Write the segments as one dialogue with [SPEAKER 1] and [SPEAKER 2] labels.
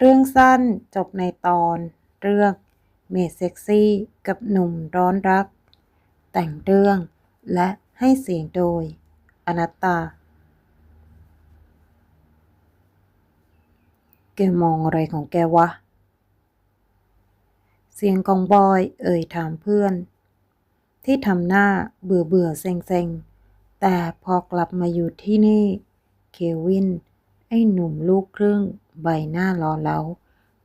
[SPEAKER 1] เรื่องสั้นจบในตอนเรื่องเมดเซ็กซี่กับหนุ่มร้อนรัก แต่งเรื่องและให้เสียงโดย อนัตตา แกมองอะไรของแกวะ เสียงของบอยเอ่ยถามเพื่อน ที่ทำหน้าเบื่อเบื่อเซ็งเซ็งแต่พอกลับมาอยู่ที่นี่ เควิน ไอ้หนุ่มลูกครึ่ง ใบหน้าล่อเหลา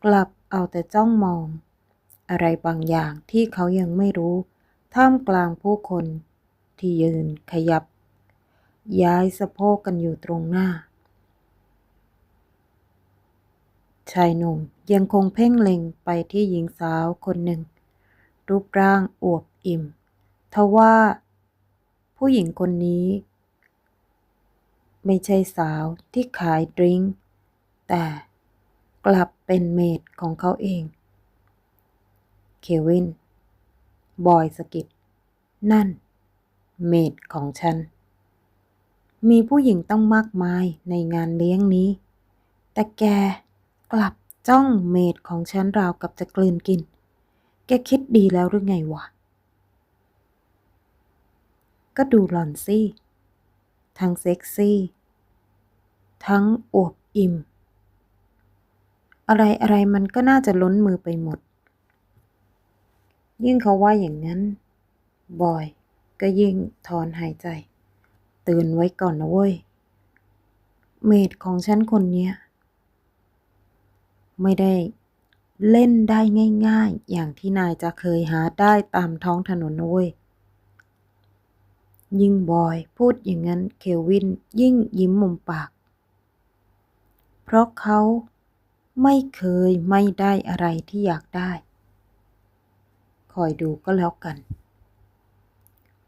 [SPEAKER 1] กลับเอาแต่จ้องมอง อะไรบางอย่างที่เขายังไม่รู้ ท่ามกลางผู้คนที่ยืนขยับ ย้ายสะโพกกันอยู่ตรงหน้า ชายหนุ่มยังคงเพ่งเล็งไปที่หญิงสาวคนหนึ่ง รูปร่างอวบอิ่มทว่า ผู้หญิงคนนี้ ไม่ใช่สาวที่ขายดริงก์ แต่กลับเป็นเมดของเขาเอง เควิน บอยสกิดนั่น เมดของฉัน มีผู้หญิงต้องมากมายในงานเลี้ยงนี้ แต่แกกลับจ้องเมดของฉันราวกับจะกลืนกิน แกคิดดีแล้วหรือไงวะ ก็ดูหล่อนสิทั้งเซ็กซี่ ทั้งอวบอิ่ม อะไรอะไรมันก็น่าจะล้นมือไปหมด ยิ่งเขาว่าอย่างนั้น บอยก็ยิ่งถอนหายใจเตือนไว้ก่อนนะเว้ย เมดของฉันคนเนี้ย ไม่ได้เล่นได้ง่าย ๆ อย่างที่นายจะเคยหาได้ตามท้องถนนนะเว้ยยิ่งบอยพูดอย่างนั้นเควินยิ่งยิ้มมุมปาก เพราะเขา ไม่เคยไม่ได้อะไรที่อยากได้ คอยดูก็แล้วกัน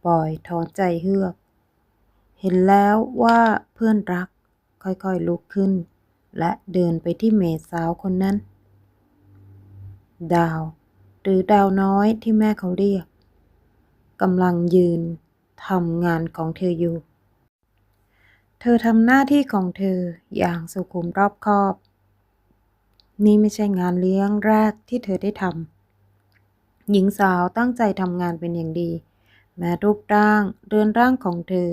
[SPEAKER 1] บอยถอนใจเฮือก เห็นแล้วว่าเพื่อนรักค่อยๆลุกขึ้น และเดินไปที่เมสาวคนนั้น ดาว หรือดาวน้อยที่แม่เขาเรียกกำลังยืนทำงานของเธออยู่ เธอทำหน้าที่ของเธออย่างสุขุมรอบคอบ นี่ไม่ใช่งานเลี้ยงแรกที่เธอได้ทำหญิงสาวตั้งใจทำงานเป็นอย่างดี แม้รูปร่างเรือนร่างของเธอ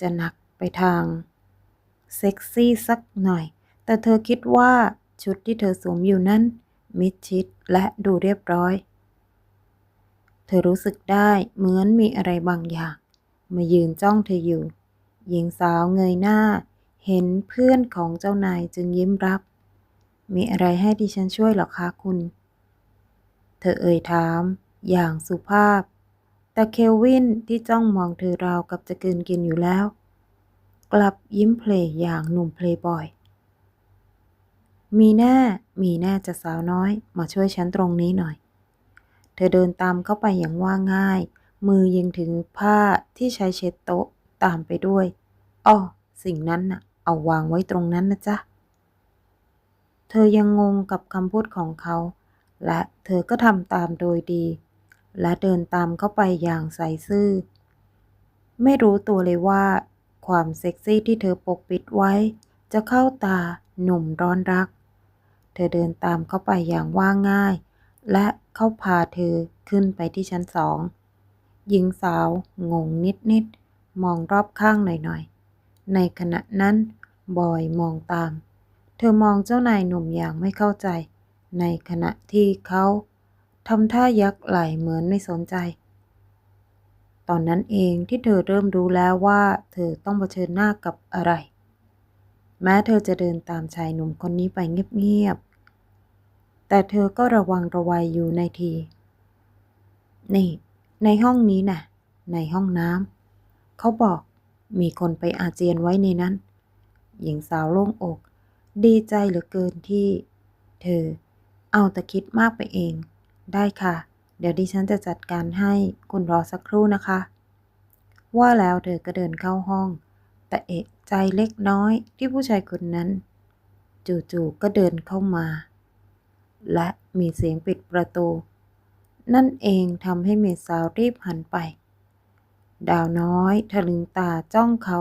[SPEAKER 1] จะหนักไปทาง เซ็กซี่สักหน่อย แต่เธอคิดว่าชุดที่เธอสวมอยู่นั้น มิดชิดและดูเรียบร้อย เธอรู้สึกได้เหมือนมีอะไรบางอย่าง มายืนจ้องเธออยู่ หญิงสาวเงยหน้า เห็นเพื่อนของเจ้านายจึงยิ้มรับ มีอะไรให้ดิฉันช่วยหรอคะคุณ เธอเอ่ยถาม อย่างสุภาพ แต่เควินที่จ้องมองเธอราวกับจะกลืนกินอยู่แล้ว กลับยิ้มเพลยอย่างหนุ่มเพลย์บอย มีแน่มีแน่จะสาวน้อย มาช่วยฉันตรงนี้หน่อย เธอเดินตามเข้าไปอย่างว่าง่าย มือยังถึงผ้าที่ใช้เช็ดโต๊ะตามไปด้วยอ้อสิ่งนั้นน่ะ เอาวางไว้ตรงนั้นนะจ๊ะ เธอยังงงกับคำพูดของเขา และเธอก็ทำตามโดยดี และเดินตามเข้าไปอย่างใส่ซื่อ ไม่รู้ตัวเลยว่า ความเซ็กซี่ที่เธอปกปิดไว้ จะเข้าตาหนุ่มร้อนรัก เธอเดินตามเข้าไปอย่างว่าง่าย และเขาพาเธอขึ้นไปที่ชั้นสองหญิงสาวงงนิดๆมองรอบข้างหน่อยๆ ในขณะนั้น บอยมองตาม เธอมองเจ้านายหนุ่มอย่างไม่เข้าใจ ในขณะที่เขาทำท่ายักไหลเหมือนไม่สนใจ ตอนนั้นเองที่เธอเริ่มรู้แล้วว่าเธอต้องเผชิญหน้ากับอะไร แม้เธอจะเดินตามชายหนุ่มคนนี้ไปเงียบๆ แต่เธอก็ระวังระวัยอยู่ในที นี่ ในห้องนี้น่ะ ในห้องน้ำเขาบอกมีคนไปอาเจียนไว้ในนั้น หญิงสาวโล่งอก ดีใจเหลือเกินที่ เธอ เอาแต่คิดมากไปเอง ได้ค่ะ เดี๋ยวดิฉันจะจัดการให้คุณรอสักครู่นะคะ ว่าแล้วเธอก็เดินเข้าห้อง แต่เอกใจเล็กน้อยที่ผู้ชายคนนั้น จู่ๆก็เดินเข้ามา และมีเสียงปิดประตู นั่นเองทำให้เมสาวรีบหันไป ดาวน้อยทะลึงตาจ้องเขา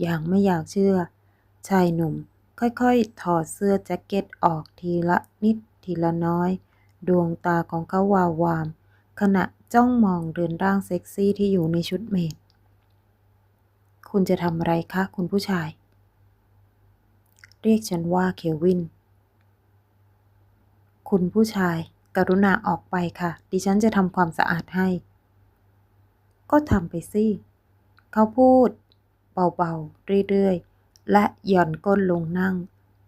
[SPEAKER 1] อย่างไม่อยากเชื่อ ชายหนุ่ม ค่อยๆ ถอดเสื้อแจ็คเก็ตออกทีละนิดทีละน้อย ดวงตาของเขาวาววาม ขณะจ้องมองเรือนร่างเซ็กซี่ที่อยู่ในชุดเมดคุณจะทำอะไรคะ คุณผู้ชาย เรียกฉันว่าเควิน คุณผู้ชาย กรุณาออกไปค่ะ ดิฉันจะทำความสะอาดให้ ก็ทำไปสิ เขาพูด เบาๆ เรื่อย และหย่อนก้นลงนั่ง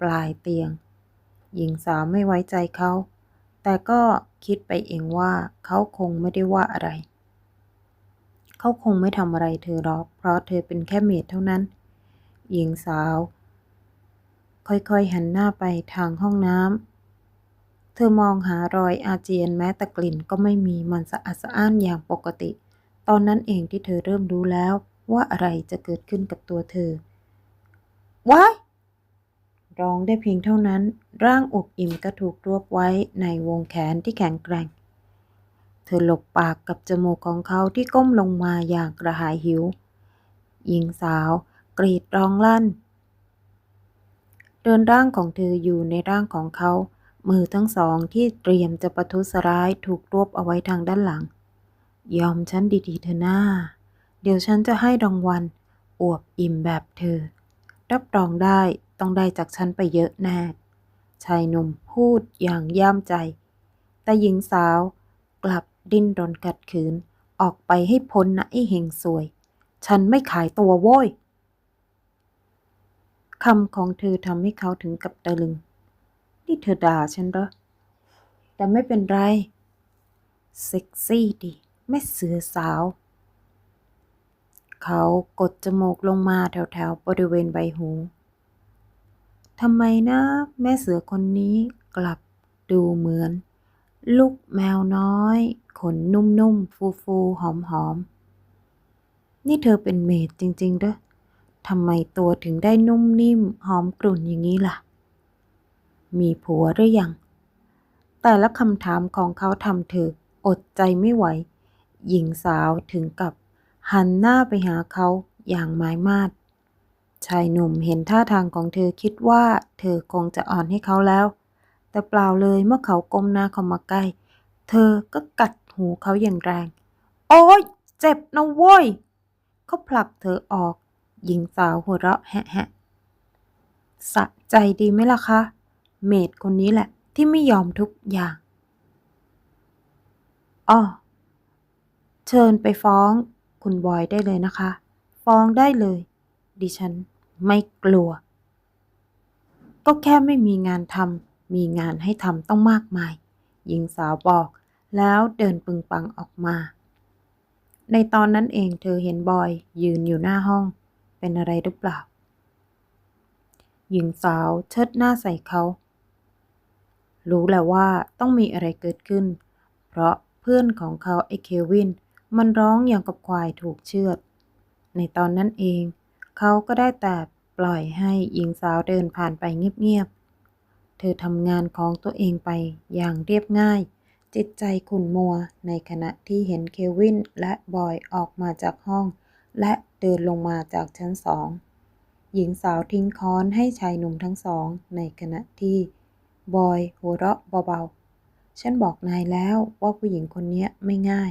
[SPEAKER 1] ปลายเตียง หญิงสาวไม่ไว้ใจเขา แต่ก็คิดไปเองว่าเขาคงไม่ได้ว่าอะไร เขาคงไม่ทำอะไรเธอหรอก เพราะเธอเป็นแค่เมดเท่านั้น หญิงสาว ค่อยๆหันหน้าไปทางห้องน้ำ เธอมองหารอยอาเจียนแม้แต่กลิ่นก็ไม่มีมันสะอาดสะอ้านอย่างปกติ ตอนนั้นเองที่เธอเริ่มรู้แล้วว่าอะไรจะเกิดขึ้นกับตัวเธอ ว้ายร้องได้เพียงเท่านั้น ร่างอบอิ่มก็ถูกรวบไว้ในวงแขนที่แข็งแกร่ง เธอหลบปากกับจมูกของเขาที่ก้มลงมาอย่างกระหายหิว หญิงสาวกรีดร้องลั่น เดินร่างของเธออยู่ในร่างของเขา มือทั้งสองที่เตรียมจะประทุษร้ายถูกรวบเอาไว้ทางด้านหลัง ยอมฉันดีๆเธอหน้า เดี๋ยวฉันจะให้รางวัลอวบอิ่มแบบเธอ รับรองได้ต้องได้จากฉันไปเยอะแน่ ชายหนุ่มพูดอย่างย่ามใจ แต่หญิงสาวกลับดิ้นรนกัดขืน ออกไปให้พ้นนะไอ้เฮงสวย ฉันไม่ขายตัวโว้ยคำของเธอทำให้เขาถึงกับตะลึง นี่เธอด่าฉันเหรอ แต่ไม่เป็นไร เซ็กซี่ดิแม่เสือสาว เขากดจมูกลงมาแถวๆบริเวณใบหูทำไมนะแม่เสือคนนี้กลับดูเหมือน ลูกแมวน้อย ขนนุ่มๆ ฟูๆ หอมๆ นี่เธอเป็นเมดจริงๆเด้อทำไมตัวถึงได้นุ่มนิ่ม หอมกรุ่นอย่างนี้ล่ะ มีผัวหรือยัง แต่ละคำถามของเขาทำเธออดใจไม่ไหว หญิงสาวถึงกับ หันหน้าไปหาเขาอย่างหมายมาดชายหนุ่มเห็นท่าทางของเธอคิดว่าเธอคงจะอ่อนให้เขาแล้ว แต่เปล่าเลยเมื่อเขาก้มหน้าเข้ามาใกล้ เธอก็กัดหูเขาอย่างแรง โอ๊ย เจ็บนะโว้ย เขาผลักเธอออก หญิงสาวหัวเราะแฮะสะใจดีไหมล่ะคะ เมดคนนี้แหละ ที่ไม่ยอมทุกอย่างอ้อเชิญไปฟ้อง คุณบอยได้เลยนะคะ ฟ้องได้เลย ดิฉันไม่กลัว ก็แค่ไม่มีงานทำมีงานให้ทำต้องมากมาย หญิงสาวบอกแล้วเดินปึงปังออกมา ในตอนนั้นเองเธอเห็นบอยยืนอยู่หน้าห้อง เป็นอะไรหรือเปล่า หญิงสาวเชิดหน้าใส่เขา รู้แหละว่าต้องมีอะไรเกิดขึ้น เพราะเพื่อนของเขาไอ้เควิน มันร้องอย่างกับควายถูกเชือด ในตอนนั้นเอง เขาก็ได้แต่ปล่อยให้หญิงสาวเดินผ่านไปเงียบๆ เธอทำงานของตัวเองไปอย่างเรียบง่าย จิตใจขุ่นมัวในขณะที่เห็นเควินและบอยออกมาจากห้อง และเดินลงมาจากชั้นสอง หญิงสาวทิ้งค้อนให้ชายหนุ่มทั้งสอง ในขณะที่บอยหัวเราะเบาๆ ฉันบอกนายแล้วว่าผู้หญิงคนนี้ไม่ง่าย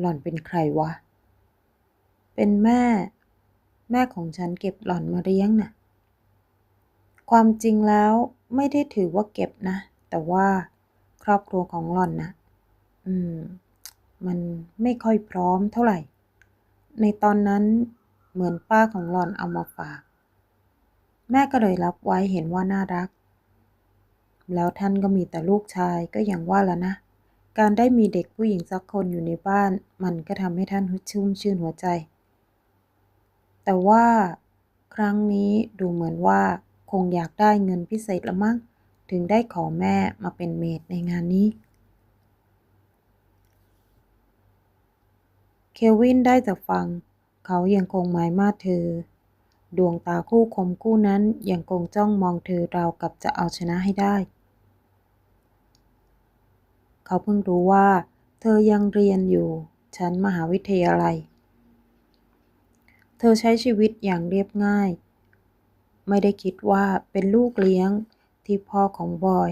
[SPEAKER 1] หล่อนเป็นใครวะ เป็นแม่ แม่ของฉันเก็บหล่อนมาเลี้ยงน่ะ ความจริงแล้วไม่ได้ถือว่าเก็บนะ แต่ว่าครอบครัวของหล่อนนะอืม มันไม่ค่อยพร้อมเท่าไหร่ ในตอนนั้นเหมือนป้าของหล่อนเอามาฝาก แม่ก็เลยรับไว้เห็นว่าน่ารัก แล้วท่านก็มีแต่ลูกชายก็อย่างว่าแล้วนะ การได้มีเด็กผู้หญิงสักคนอยู่ในบ้าน มันก็ทำให้ท่านชุ่มชื่นหัวใจ แต่ว่าครั้งนี้ดูเหมือนว่าคงอยากได้เงินพิเศษละมั้งถึงได้ขอแม่มาเป็นเมดในงานนี้ เควินได้แต่ฟัง เขายังคงหมายมาเธอ ดวงตาคู่คมคู่นั้นยังคงจ้องมองเธอราวกับจะเอาชนะให้ได้ เขาเพิ่งรู้ว่า เธอยังเรียนอยู่ชั้นมหาวิทยาลัย เธอใช้ชีวิตอย่างเรียบง่าย ไม่ได้คิดว่าเป็นลูกเลี้ยงที่พ่อของบอย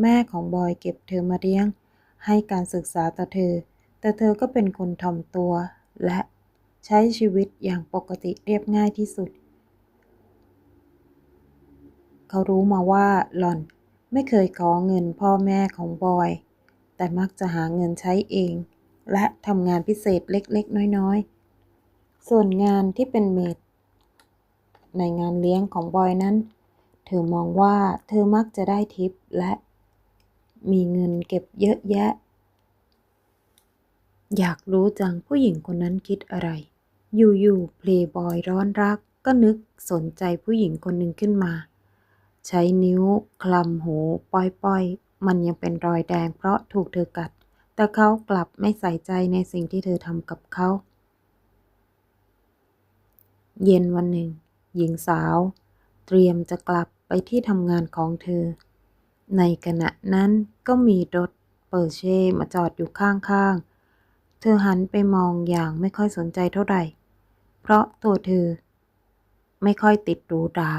[SPEAKER 1] แม่ของบอยเก็บเธอมาเลี้ยง ให้การศึกษาต่อเธอ แต่เธอก็เป็นคนถ่อมตัว และใช้ชีวิตอย่างปกติเรียบง่ายที่สุด เขารู้มาว่าหล่อนไม่เคยขอเงินพ่อแม่ของบอย แต่มักจะหาเงินใช้เอง และทำงานพิเศษเล็กๆ น้อยๆ ส่วนงานที่เป็นเมดในงานเลี้ยงของบอยนั้น เธอมองว่าเธอมักจะได้ทิปและมีเงินเก็บเยอะแยะ อยากรู้จังผู้หญิงคนนั้นคิดอะไร อยู่ๆเพลย์บอยร้อนรักก็นึกสนใจผู้หญิงคนหนึ่งขึ้นมา ใช้นิ้วคลำหูป้อย มันยังเป็นรอยแดงเพราะถูกเธอกัด แต่เขากลับไม่ใส่ใจในสิ่งที่เธอทำกับเขา เย็นวันหนึ่ง หญิงสาว เตรียมจะกลับไปที่ทำงานของเธอ ในขณะนั้นก็มีรถเปอร์เช่มาจอดอยู่ข้างๆ เธอหันไปมองอย่างไม่ค่อยสนใจเท่าไหร่ เพราะตัวเธอ ไม่ค่อยติดหรูหรา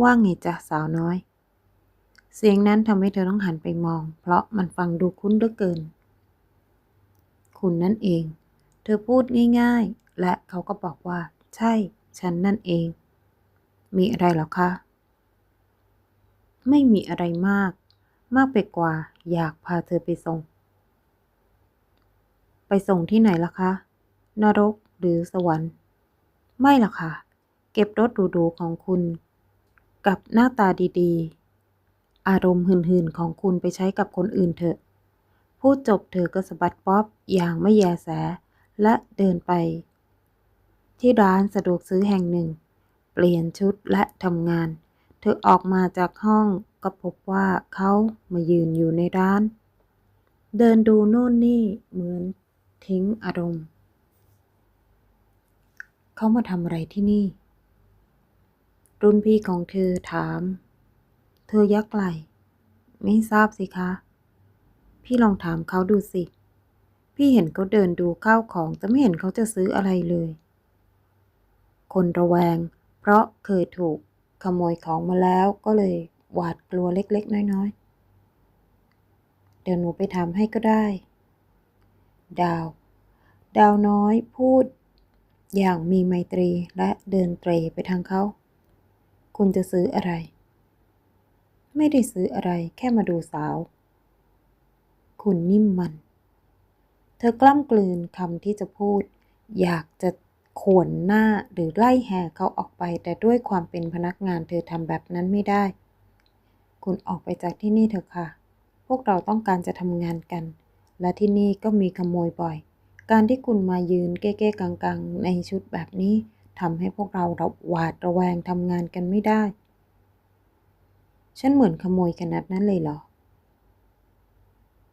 [SPEAKER 1] ว่าไงจ๊ะสาวน้อย เสียงนั้นทำให้เธอต้องหันไปมอง เพราะมันฟังดูคุ้นเหลือเกิน คุณนั่นเอง เธอพูดง่ายๆ และเขาก็บอกว่า ใช่ ฉันนั่นเอง มีอะไรหรอคะ ไม่มีอะไรมาก มากไปกว่า อยากพาเธอไปส่ง ไปส่งที่ไหนล่ะคะ นรกหรือสวรรค์ ไม่ล่ะค่ะ เก็บรถหรูๆของคุณ กับหน้าตาดีๆ อารมณ์หื่นๆของคุณไปใช้กับคนอื่นเถอะ พูดจบเธอก็สะบัดป๊อบอย่างไม่แยแส และเดินไป ที่ร้านสะดวกซื้อแห่งหนึ่ง เปลี่ยนชุดและทำงาน เธอออกมาจากห้องก็พบว่าเขามายืนอยู่ในร้าน เดินดูโน่นนี่เหมือนทิ้งอารมณ์ เขามาทำอะไรที่นี่ รุ่นพี่ของเธอถาม เธอยักไหล ไม่ทราบสิคะ พี่ลองถามเขาดูสิ พี่เห็นเขาเดินดูข้าวของ แต่ไม่เห็นเขาจะซื้ออะไรเลย คนระแวง เพราะเคยถูกขโมยของมาแล้วก็เลยหวาดกลัวเล็ก ๆ น้อย ๆ เดี๋ยวหนูไปทำให้ก็ได้ ดาว ดาวน้อยพูด อย่างมีไมตรีและเดินเตรไปทางเขา คุณจะซื้ออะไร ไม่ได้ซื้ออะไรแค่มาดูสาว คุณนิ่มมัน เธอกล้ำกลืนคำที่จะพูด อยากจะข่วนหน้าหรือไล่แห่เขาออกไป แต่ด้วยความเป็นพนักงานเธอทำแบบนั้นไม่ได้ คุณออกไปจากที่นี่เถอะค่ะ พวกเราต้องการจะทำงานกัน และที่นี่ก็มีขโมยบ่อย การที่คุณมายืนเก้ๆกังๆ ในชุดแบบนี้ทำให้พวกเราหวาดระแวงทำงานกันไม่ได้ ฉันเหมือนขโมยขนาดนั้นเลยเหรอ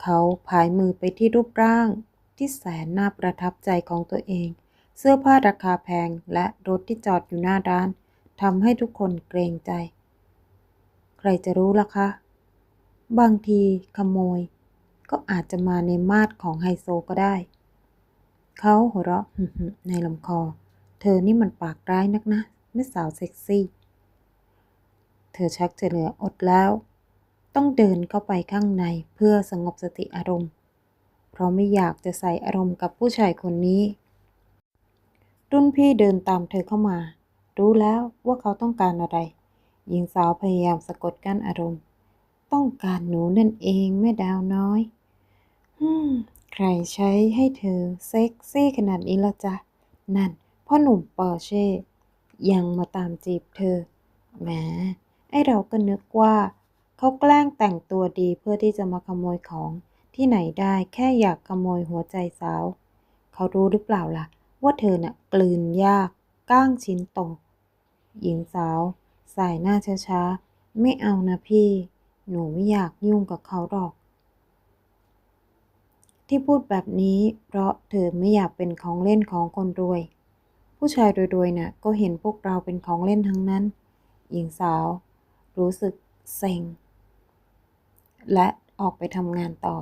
[SPEAKER 1] เขาผายมือไปที่รูปร่างที่แสนน่าประทับใจของตัวเอง เสื้อผ้าราคาแพงและรถที่จอดอยู่หน้าร้านทำให้ทุกคนเกรงใจ ใครจะรู้ล่ะคะ บางทีขโมย ก็อาจจะมาในมาดของไฮโซก็ได้ เขาหัวเราะในลำคอ เธอนี่มันปากร้ายนักนะแม่สาวเซ็กซี่ เธอชักจะเหลืออดแล้ว ต้องเดินเข้าไปข้างในเพื่อสงบสติอารมณ์ เพราะไม่อยากจะใส่อารมณ์กับผู้ชายคนนี้ รุ่นพี่เดินตามเธอเข้ามา รู้แล้วว่าเขาต้องการอะไร หญิงสาวพยายามสะกดกั้นอารมณ์ ต้องการหนูนั่นเองแม่ดาวน้อยฮึมใครใช้ให้เธอเซ็กซี่ขนาดนี้ละจ๊ะ นั่นพ่อหนุ่มปอร์เช่ยังมาตามจีบเธอแหม ไอเราก็นึกว่า เขาแกล้งแต่งตัวดีเพื่อที่จะมาขโมยของที่ไหนได้แค่อยากขโมยหัวใจสาว เขารู้หรือเปล่าล่ะ ว่าเธอน่ะกลืนยากก้างชิ้นโตหญิงสาว สายหน้าช้าๆ ไม่เอานะพี่ หนูไม่อยากยุ่งกับเขาหรอก ที่พูดแบบนี้ เพราะเธอไม่อยากเป็นของเล่นของคนรวย ผู้ชายรวยๆน่ะก็เห็นพวกเราเป็นของเล่นทั้งนั้น หญิงสาว รู้สึกเซ็ง และออกไปทำงานต่อ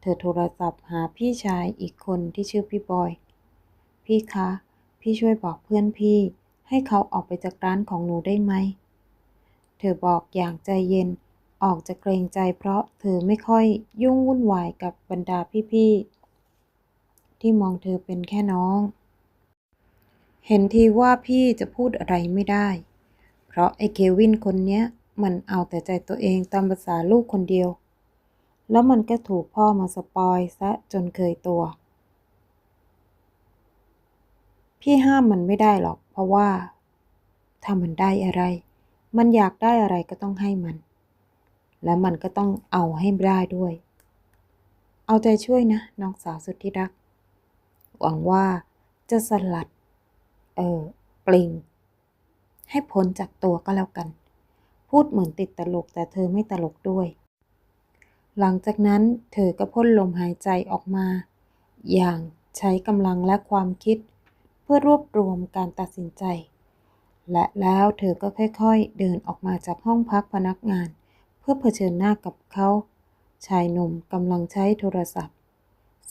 [SPEAKER 1] เธอโทรศัพท์หาพี่ชายอีกคนที่ชื่อพี่บอย พี่คะ พี่ช่วยบอกเพื่อนพี่ ให้เขาออกไปจากร้านของหนูได้ไหม เธอบอกอย่างใจเย็นออกจะเกรงใจเพราะเธอไม่ค่อยยุ่งวุ่นวายกับบรรดาพี่ ๆ ที่มองเธอเป็นแค่น้อง เห็นทีว่าพี่จะพูดอะไรไม่ได้ เพราะไอ้เควินคนเนี้ย มันเอาแต่ใจตัวเองตามภาษาลูกคนเดียว แล้วมันก็ถูกพ่อมาสปอยซะจนเคยตัว พี่ห้ามมันไม่ได้หรอก เพราะว่าถ้ามันได้อะไร มันอยากได้อะไรก็ต้องให้มัน และมันก็ต้องเอาให้ได้ด้วย เอาใจช่วยนะน้องสาวสุดที่รัก หวังว่าจะสลัด เออปลิง ให้พ้นจากตัวก็แล้วกัน พูดเหมือนติดตลกแต่เธอไม่ตลกด้วย หลังจากนั้นเธอก็พ่นลมหายใจออกมา อย่างใช้กำลังและความคิด เพื่อรวบรวมการตัดสินใจ และแล้วเธอก็ค่อยๆ เดินออกมาจากห้องพักพนักงาน เพื่อเผชิญหน้ากับเขา ชายหนุ่มกำลังใช้โทรศัพท์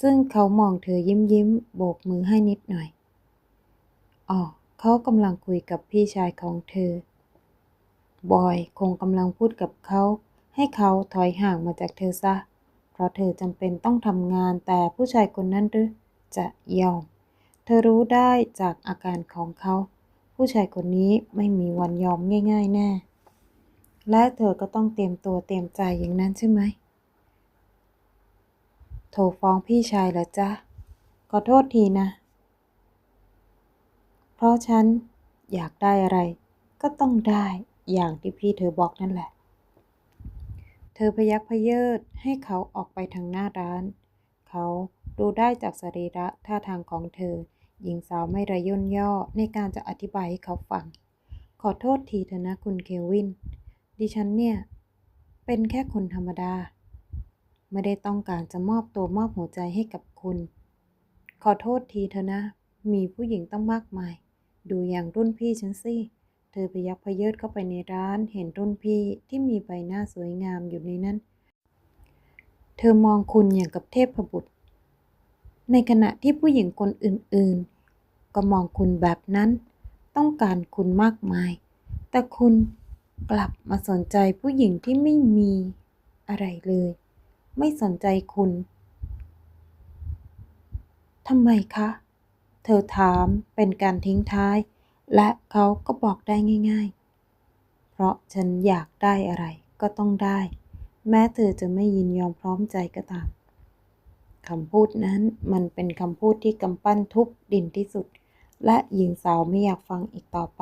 [SPEAKER 1] ซึ่งเขามองเธอยิ้มยิ้มๆโบกมือให้นิดหน่อยอ๋อ เขากำลังคุยกับพี่ชายของเธอ บอยคงกำลังพูดกับเขา ให้เขาถอยห่างมาจากเธอซะ เพราะเธอจำเป็นต้องทำงานแต่ผู้ชายคนนั้นหรือจะยอม เธอรู้ได้จากอาการของเขา ผู้ชายคนนี้ไม่มีวันยอมง่าย ๆ แน่ และเธอก็ต้องเตรียมตัวเตรียมใจอย่างนั้นใช่ไหม โทรฟ้องพี่ชายเหรอจ๊ะ ขอโทษทีนะ เพราะฉันอยากได้อะไร ก็ต้องได้อย่างที่พี่เธอบอกนั่นแหละ เธอพยักพเยิดให้เขาออกไปทางหน้าร้าน เขาดูได้จากสรีระท่าทางของเธอ หญิงสาวไม่ระย่นย่อในการจะอธิบายให้เขาฟัง ขอโทษทีเถอะนะคุณเควิน ดิฉันเนี่ย เป็นแค่คนธรรมดา ไม่ได้ต้องการจะมอบตัวมอบหัวใจให้กับคุณ ขอโทษทีเถอะนะ มีผู้หญิงต้องมากมาย ดูอย่างรุ่นพี่ฉันสิ เธอพยักพเยิดเข้าไปในร้าน เห็นรุ่นพี่ที่มีใบหน้าสวยงามอยู่ในนั้น เธอมองคุณอย่างกับเทพบุตร ในขณะที่ผู้หญิงคนอื่นๆ ก็มองคุณแบบนั้น ต้องการคุณมากมาย แต่คุณกลับมาสนใจผู้หญิงที่ไม่มีอะไรเลย ไม่สนใจคุณทำไมคะ เธอถามเป็นการทิ้งท้าย และเขาก็บอกได้ง่าย ๆ เพราะฉันอยากได้อะไรก็ต้องได้ แม้เธอจะไม่ยินยอมพร้อมใจก็ตามคำพูดนั้นมันเป็นคำพูดที่กำปั้นทุบดินที่สุด และหญิงสาวไม่อยากฟังอีกต่อไป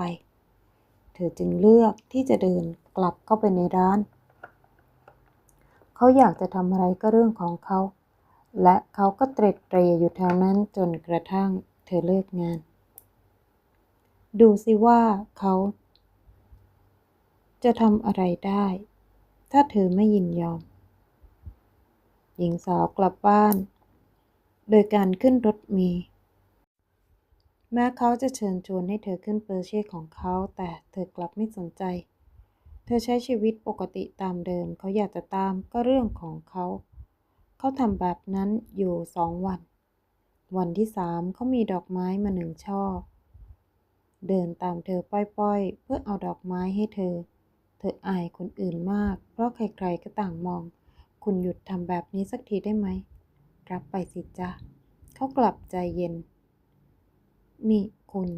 [SPEAKER 1] เธอจึงเลือกที่จะเดินกลับเข้าไปในร้าน เขาอยากจะทำอะไรก็เรื่องของเขา และเขาก็เตร็ดเตรอยู่แถวนั้นจนกระทั่ง เธอเลิกงาน ดูสิว่าเขา จะทำอะไรได้ ถ้าเธอไม่ยินยอม หญิงสาวกลับบ้าน โดยการขึ้นรถเมล์แม้เขาจะเชิญชวนให้เธอขึ้นเปอร์เช่ของเขา แต่เธอกลับไม่สนใจ เธอใช้ชีวิตปกติตามเดิม เขาอยากจะตามก็เรื่องของเขา เขาทำแบบนั้นอยู่สองวัน วันที่สามเขามีดอกไม้มาหนึ่งช่อ เดินตามเธอป้อยๆ เพื่อเอาดอกไม้ให้เธอ เธออายคนอื่นมาก เพราะใครๆก็ต่างมอง คุณหยุดทำแบบนี้สักทีได้ไหม รับไปสิจ๊ะเขากลับใจเย็น นี่คุณ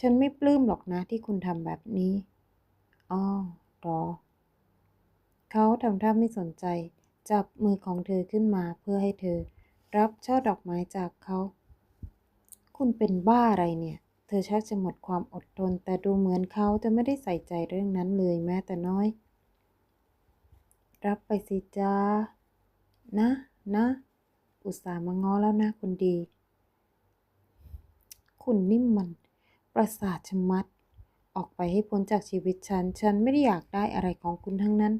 [SPEAKER 1] ฉันไม่ปลื้มหรอกนะที่คุณทำแบบนี้อ้อรอ เขาทำท่าไม่สนใจ จับมือของเธอขึ้นมาเพื่อให้เธอ รับช่อดอกไม้จากเขา คุณเป็นบ้าอะไรเนี่ย เธอชักจะหมดความอดทน แต่ดูเหมือนเขาจะไม่ได้ใส่ใจเรื่องนั้นเลยแม้แต่น้อย รับไปสิจ้า นะ นะ อุตส่าห์มาง้อแล้วนะคุณดี คุณนิ่มมัน ประสาทชะมัด ออกไปให้พ้นจากชีวิตฉัน ฉันไม่ได้อยากได้อะไรของคุณทั้งนั้น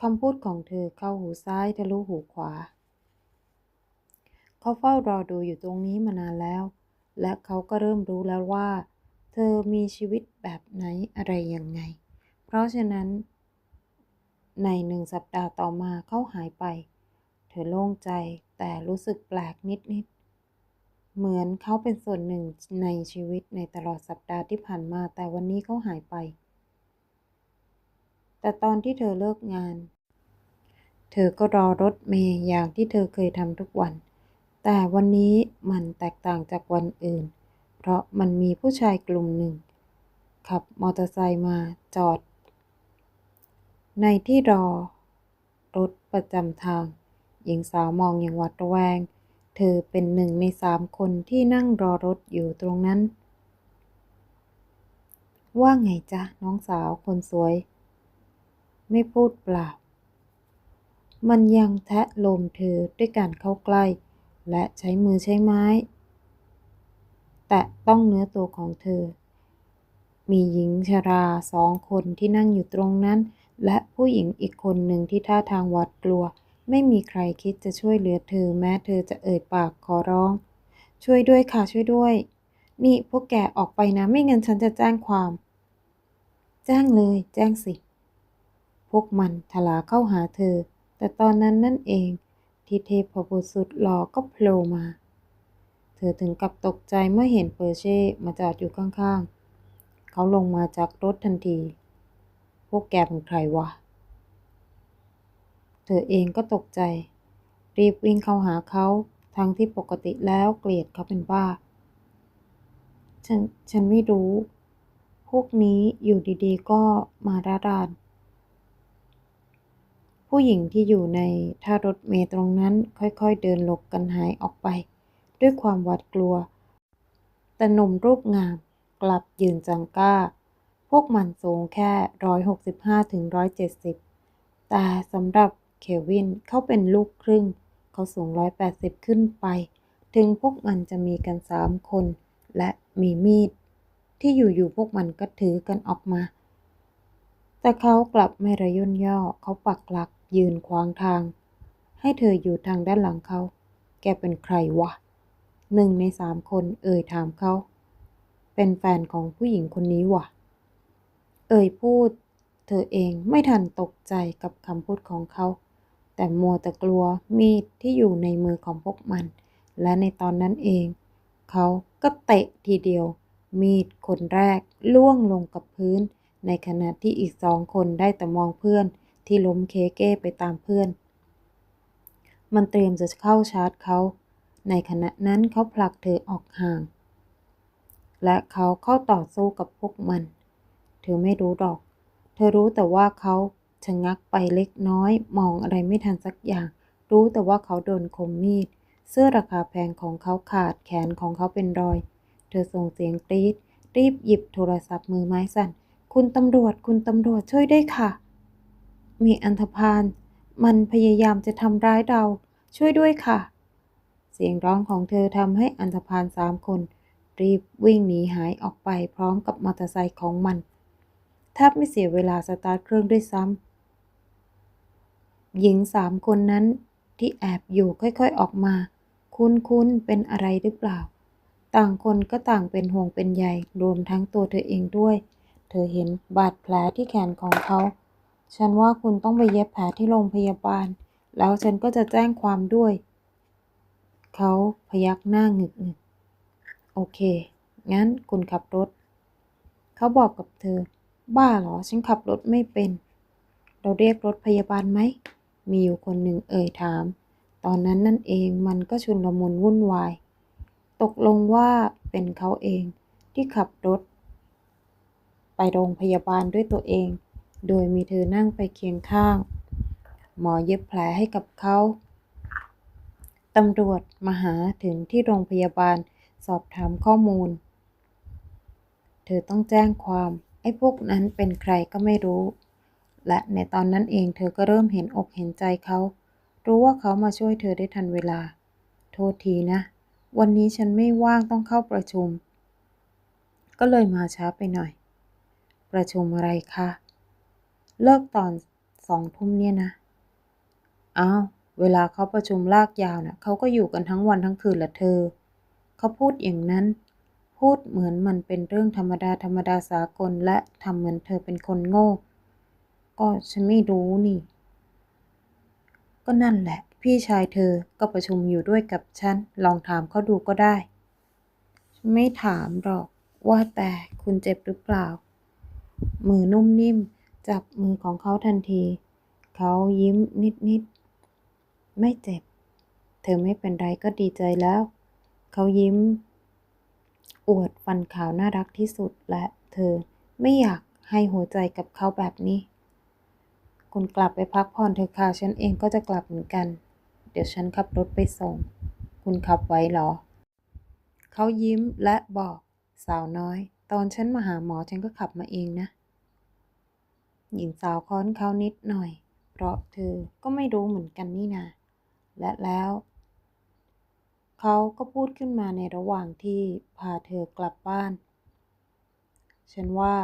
[SPEAKER 1] คำพูดของเธอเข้าหูซ้ายทะลุหูขวา เขาเฝ้ารอดูอยู่ตรงนี้มานานแล้ว และเขาก็เริ่มรู้แล้วว่า เธอมีชีวิตแบบไหนอะไรยังไง เพราะฉะนั้น ในหนึ่งสัปดาห์ต่อมาเขาหายไป เธอโล่งใจแต่รู้สึกแปลกนิดเหมือนเขาเป็นส่วนหนึ่งในชีวิตในตลอดสัปดาห์ที่ผ่านมา แต่วันนี้เขาหายไป แต่ตอนที่เธอเลิกงาน เธอก็รอรถเมย์อย่างที่เธอเคยทำทุกวัน แต่วันนี้มันแตกต่างจากวันอื่น เพราะมันมีผู้ชายกลุ่มหนึ่ง ขับมอเตอร์ไซค์มาจอด ในที่รอ รถประจำทาง หญิงสาวมองอย่างหวาดระแวง เธอเป็นหนึ่งในสามคนที่นั่งรอรถอยู่ตรงนั้น ว่าไงจ๊ะน้องสาวคนสวย ไม่พูดเปล่า มันยังแทะโลมเธอด้วยการเข้าใกล้ และใช้มือใช้ไม้ แตะต้องเนื้อตัวของเธอ มีหญิงชราสองคนที่นั่งอยู่ตรงนั้น และผู้หญิงอีกคนหนึ่งที่ท่าทางหวาดกลัว ไม่มีใครคิดจะช่วยเหลือเธอแม้เธอจะเอ่ยปากขอร้อง ช่วยด้วยค่ะช่วยด้วย นี่พวกแกออกไปนะไม่งั้นฉันจะแจ้งความ แจ้งเลย แจ้งสิ พวกมันทลาเข้าหาเธอ แต่ตอนนั้นนั่นเองที่เทพบุตรสุดหล่อก็โผล่มา เธอถึงกับตกใจเมื่อเห็นเปอร์เช่มาจอดอยู่ข้างๆ เขาลงมาจากรถทันที พวกแกเป็นใครวะ เธอเองก็ตกใจ รีบวิ่งเข้าหาเขาทั้งที่ปกติแล้วเกลียดเขาเป็นบ้า ฉัน ฉันไม่รู้ พวกนี้อยู่ดีๆ ก็มาร่าราน ผู้หญิงที่อยู่ในท่ารถเมล์ตรงนั้นค่อยๆเดินหลบกันหายออกไป ด้วยความหวาดกลัว แต่หนุ่มรูปงามกลับยืนจังก้า พวกมันสูงแค่ร้อยหกสิบห้าถึงร้อยเจ็ดสิบแต่สำหรับเควินเขาเป็นลูกครึ่ง เขาสูงร้อยแปดสิบขึ้นไป ถึงพวกมันจะมีกันสามคน และมีมีด ที่อยู่ๆพวกมันก็ถือกันออกมา แต่เขากลับไม่ระย่นย่อเขาปักหลัก ยืนขวางทาง ให้เธออยู่ทางด้านหลังเขา แกเป็นใครวะ หนึ่งในสามคนเอ่ยถามเขา เป็นแฟนของผู้หญิงคนนี้วะ เอ่ยพูด เธอเองไม่ทันตกใจกับคำพูดของเขา แต่มัวแต่กลัวมีดที่อยู่ในมือของพวกมัน และในตอนนั้นเอง เขาก็เตะทีเดียว มีดคนแรกล่วงลงกับพื้น ในขณะที่อีกสองคนได้แต่มองเพื่อน ที่ล้มเคเก้ไปตามเพื่อน มันเตรียมจะเข้าชาร์จเขา ในขณะนั้นเขาผลักเธอออกห่าง และเขาเข้าต่อสู้กับพวกมัน เธอไม่รู้ดอก เธอรู้แต่ว่าเขาชะงักไปเล็กน้อย มองอะไรไม่ทันสักอย่าง รู้แต่ว่าเขาโดนคมมีด เสื้อราคาแพงของเขาขาดแขนของเขาเป็นรอย เธอส่งเสียงกรีดรีบหยิบโทรศัพท์มือไม้สั่น คุณตำรวจ คุณตำรวจช่วยด้วยค่ะ มีอันธพาล มันพยายามจะทำร้ายเรา ช่วยด้วยค่ะ เสียงร้องของเธอทำให้อันธพาลสามคน รีบวิ่งหนีหายออกไปพร้อมกับมอเตอร์ไซค์ของมันแทบไม่เสียเวลาสตาร์ทเครื่องด้วยซ้ำหญิงสามคนนั้นที่แอบอยู่ค่อยๆออกมา คุณคุณเป็นอะไรหรือเปล่า ต่างคนก็ต่างเป็นห่วงเป็นใยรวมทั้งตัวเธอเองด้วย เธอเห็นบาดแผลที่แขนของเขา ฉันว่าคุณต้องไปเย็บแผลที่โรงพยาบาล แล้วฉันก็จะแจ้งความด้วย เขาพยักหน้าหงึกหงึกโอเค งั้นคุณขับรถ เขาบอกกับเธอ บ้าเหรอ ฉันขับรถไม่เป็น เราเรียกรถพยาบาลไหม มีอยู่คนหนึ่งเอ่ยถาม ตอนนั้นนั่นเองมันก็ชุนลมุนวุ่นวาย ตกลงว่าเป็นเขาเองที่ขับรถ ไปโรงพยาบาลด้วยตัวเอง โดยมีเธอนั่งไปเคียงข้าง หมอเย็บแผลให้กับเขาตำรวจมาหาถึงที่โรงพยาบาลสอบถามข้อมูล เธอต้องแจ้งความ ไอ้พวกนั้นเป็นใครก็ไม่รู้ และในตอนนั้นเองเธอก็เริ่มเห็นอกเห็นใจเขา รู้ว่าเขามาช่วยเธอได้ทันเวลา โทษทีนะ วันนี้ฉันไม่ว่างต้องเข้าประชุม ก็เลยมาช้าไปหน่อย ประชุมอะไรคะ เลิกตอนสองทุ่มเนี่ยนะ อ้าว เวลาเขาประชุมลากยาวนะ่ะเขาก็อยู่กันทั้งวันทั้งคืนละเธอ เขาพูดอย่างนั้น พูดเหมือนมันเป็นเรื่องธรรมดาธรรมดาสากลและทำเหมือนเธอเป็นคนโง่ ก็ฉันไม่รู้นี่ ก็นั่นแหละ พี่ชายเธอก็ประชุมอยู่ด้วยกับฉัน ลองถามเขาดูก็ได้ ไม่ถามหรอกว่าแต่คุณเจ็บหรือเปล่า มือนุ่มนิ่ม จับมือของเขาทันที เขายิ้มนิดๆ ไม่เจ็บ เธอไม่เป็นไรก็ดีใจแล้ว เขายิ้ม อวดฟันขาวน่ารักที่สุดและเธอไม่อยากให้หัวใจกับเขาแบบนี้ คุณกลับไปพักผ่อนเถอะค่ะฉันเองก็จะกลับเหมือนกัน เดี๋ยวฉันขับรถไปส่ง คุณขับไว้เหรอ เขายิ้มและบอกสาวน้อย ตอนฉันมาหาหมอฉันก็ขับมาเองนะ หญิงสาวค้อนเขานิดหน่อย เพราะเธอก็ไม่รู้เหมือนกันนี่นา และแล้ว เขาก็พูดขึ้นมาในระหว่างที่พาเธอกลับบ้าน ฉันว่า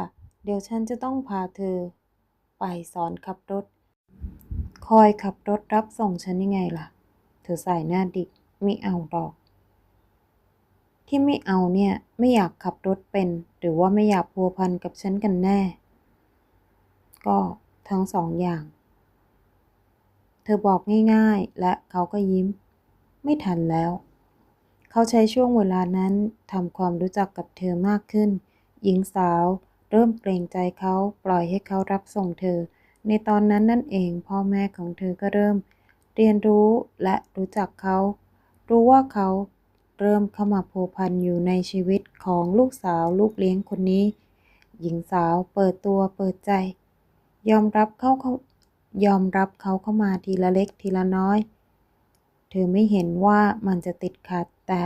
[SPEAKER 1] เดี๋ยวฉันจะต้องพาเธอ ไปสอนขับรถ คอยขับรถรับส่งฉันยังไงล่ะ เธอใส่หน้าดิกไม่เอาหรอก ที่ไม่เอาเนี่ย ไม่อยากขับรถเป็น หรือว่าไม่อยากพัวพันกับฉันกันแน่ ก็ทั้งสองอย่าง เธอบอกง่ายๆ และเขาก็ยิ้ม ไม่ทันแล้ว เขาใช้ช่วงเวลานั้นทำความรู้จักกับเธอมากขึ้น หญิงสาวเริ่มเกรงใจเขาปล่อยให้เขารับส่งเธอ ในตอนนั้นนั่นเองพ่อแม่ของเธอก็เริ่ม เรียนรู้และรู้จักเขา รู้ว่าเขาเริ่มเข้ามาพัวพันอยู่ในชีวิตของลูกสาวลูกเลี้ยงคนนี้ หญิงสาวเปิดตัวเปิดใจ ยอมรับเขาเขายอมรับเขาเข้ามาทีละเล็กทีละน้อย เธอไม่เห็นว่ามันจะติดขัด แต่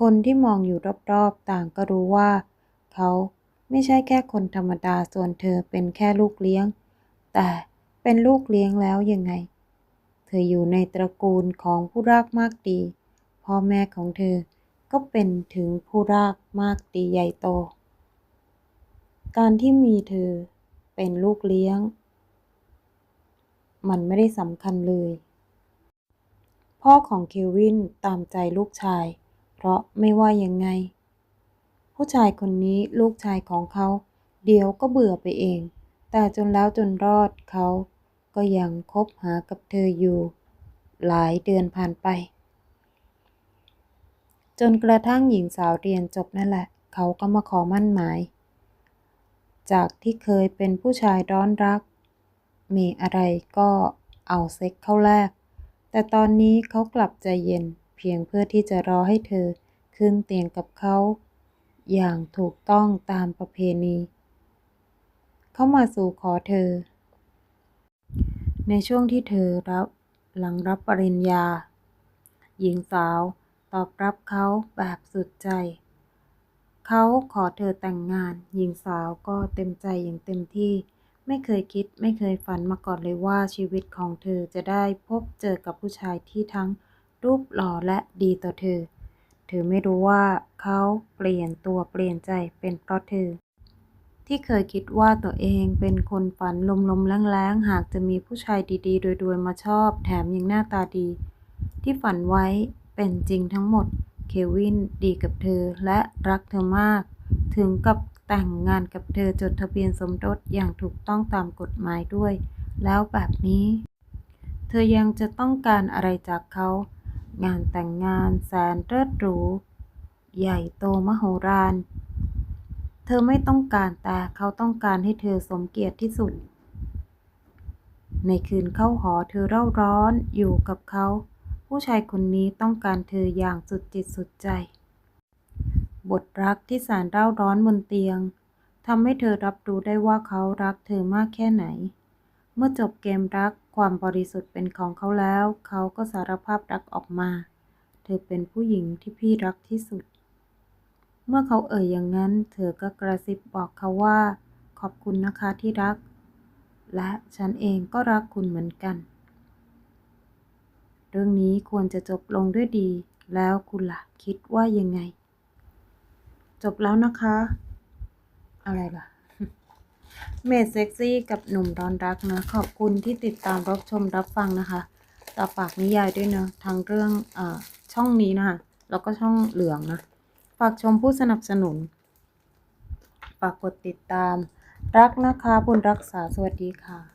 [SPEAKER 1] คนที่มองอยู่รอบๆ ต่างก็รู้ว่า เขาไม่ใช่แค่คนธรรมดาส่วนเธอเป็นแค่ลูกเลี้ยง แต่เป็นลูกเลี้ยงแล้วยังไง เธออยู่ในตระกูลของผู้รากมากดี พ่อแม่ของเธอก็เป็นถึงผู้รากมากดีใหญ่โต การที่มีเธอ เป็นลูกเลี้ยง มันไม่ได้สำคัญเลย พ่อของเควินตามใจลูกชาย เพราะไม่ว่ายังไง ผู้ชายคนนี้ลูกชายของเขา เดี๋ยวก็เบื่อไปเอง แต่จนแล้วจนรอดเขาก็ยังคบหากับเธออยู่ หลายเดือนผ่านไป จนกระทั่งหญิงสาวเรียนจบนั่นแหละ เขาก็มาขอมั่นหมาย จากที่เคยเป็นผู้ชายร้อนรัก มีอะไรก็เอาเซ็กเข้าแลก แต่ตอนนี้เขากลับใจเย็นเพียงเพื่อที่จะรอให้เธอขึ้นเตียงกับเขา อย่างถูกต้องตามประเพณี เขามาสู่ขอเธอ ในช่วงที่เธอรับหลังรับปริญญา หญิงสาวตอบรับเขาแบบสุดใจ เขาขอเธอแต่งงาน หญิงสาวก็เต็มใจอย่างเต็มที่ ไม่เคยคิดไม่เคยฝันมาก่อนเลยว่าชีวิตของเธอจะได้พบเจอกับผู้ชายที่ทั้งรูปหล่อและดีต่อเธอ เธอไม่รู้ว่าเขาเปลี่ยนตัวเปลี่ยนใจเป็นเพราะเธอ ที่เคยคิดว่าตัวเองเป็นคนฝันลมๆแรงๆ หากจะมีผู้ชายดีๆ โดยๆ มาชอบ แถมยังหน้าตาดี ที่ฝันไว้เป็นจริงทั้งหมด เควินดีกับเธอและรักเธอมาก ถึงกับแต่งงานกับเธอจดทะเบียนสมรสอย่างถูกต้องตามกฎหมายด้วย แล้วแบบนี้ เธอยังจะต้องการอะไรจากเขา งานแต่งงานแสนเลิศหรู ใหญ่โตมโหฬารเธอไม่ต้องการแต่เขาต้องการให้เธอสมเกียรติที่สุด ในคืนเข้าหอเธอเร่าร้อนอยู่กับเขา ผู้ชายคนนี้ต้องการเธออย่างสุดจิตสุดใจ บทรักที่แสนเร่าร้อนบนเตียงทำให้เธอรับรู้ได้ว่าเขารักเธอมากแค่ไหน เมื่อจบเกมรักความบริสุทธิ์เป็นของเขาแล้ว เขาก็สารภาพรักออกมา เธอเป็นผู้หญิงที่พี่รักที่สุด เมื่อเขาเอ่ยอย่างนั้น เธอก็กระซิบบอกเขาว่า ขอบคุณนะคะที่รัก และฉันเองก็รักคุณเหมือนกัน เรื่องนี้ควรจะจบลงด้วยดี แล้วคุณล่ะคิดว่ายังไง จบแล้วนะคะ อะไรล่ะ เมดเซ็กซี่กับหนุ่มร้อนรักนะ ขอบคุณที่ติดตามรับชมรับฟังนะคะต่อฝากนิยายด้วยเนะทั้งเรื่องอช่องนี้นะคะแล้วก็ช่องเหลืองนะ ฝากชมผู้สนับสนุน ฝากกดติดตาม รักนะคะบุญรักษาสวัสดีค่ะ